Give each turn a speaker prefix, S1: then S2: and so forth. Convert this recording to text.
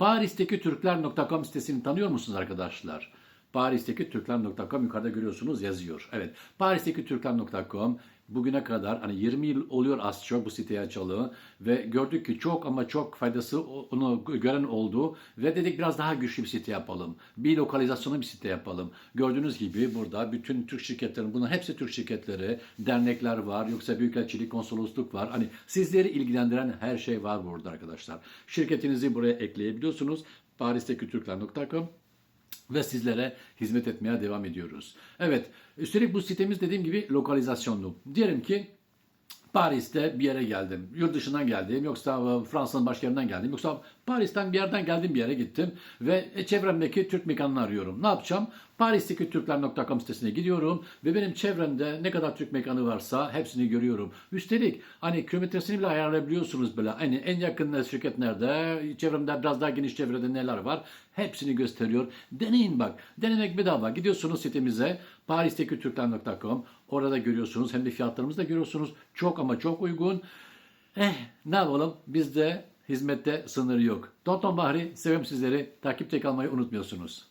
S1: Paris'teki Türkler.com sitesini tanıyor musunuz arkadaşlar? Paris'teki Türkler.com yukarıda görüyorsunuz yazıyor. Evet. Paris'teki Türkler.com bugüne kadar hani 20 yıl oluyor az çok bu siteyi açalı ve gördük ki çok ama çok faydası onu gören oldu ve dedik biraz daha güçlü bir site yapalım. Bir lokalizasyonu bir site yapalım. Gördüğünüz gibi burada bütün Türk şirketlerin bunların hepsi Türk şirketleri, dernekler var, yoksa büyükelçilik, konsolosluk var. Hani sizleri ilgilendiren her şey var burada arkadaşlar. Şirketinizi buraya ekleyebiliyorsunuz. Paris'teki Türkler.com ve sizlere hizmet etmeye devam ediyoruz. Evet, üstelik bu sitemiz dediğim gibi lokalizasyonlu. Diyelim ki Paris'te bir yere geldim. Yurt dışından geldim. Yoksa Fransa'nın başka yerinden geldim. Yoksa Paris'ten bir yerden geldim bir yere gittim. Ve çevremdeki Türk mekanını arıyorum. Ne yapacağım? Paris'teki Türkler.com sitesine gidiyorum. Ve benim çevremde ne kadar Türk mekanı varsa hepsini görüyorum. Üstelik hani kilometresini bile ayarlayabiliyorsunuz böyle. Hani en yakın şirket nerede? Çevremde biraz daha geniş çevrede neler var? Hepsini gösteriyor. Deneyin bak. Denemek bedava. Gidiyorsunuz sitemize Paris'teki Türkler.com. Orada görüyorsunuz. Hem de fiyatlarımızı da görüyorsunuz. Ama çok uygun. Eh ne yapalım? Bizde hizmette sınır yok. Tonton Bahri seviyorum sizleri. Takipte kalmayı unutmuyorsunuz.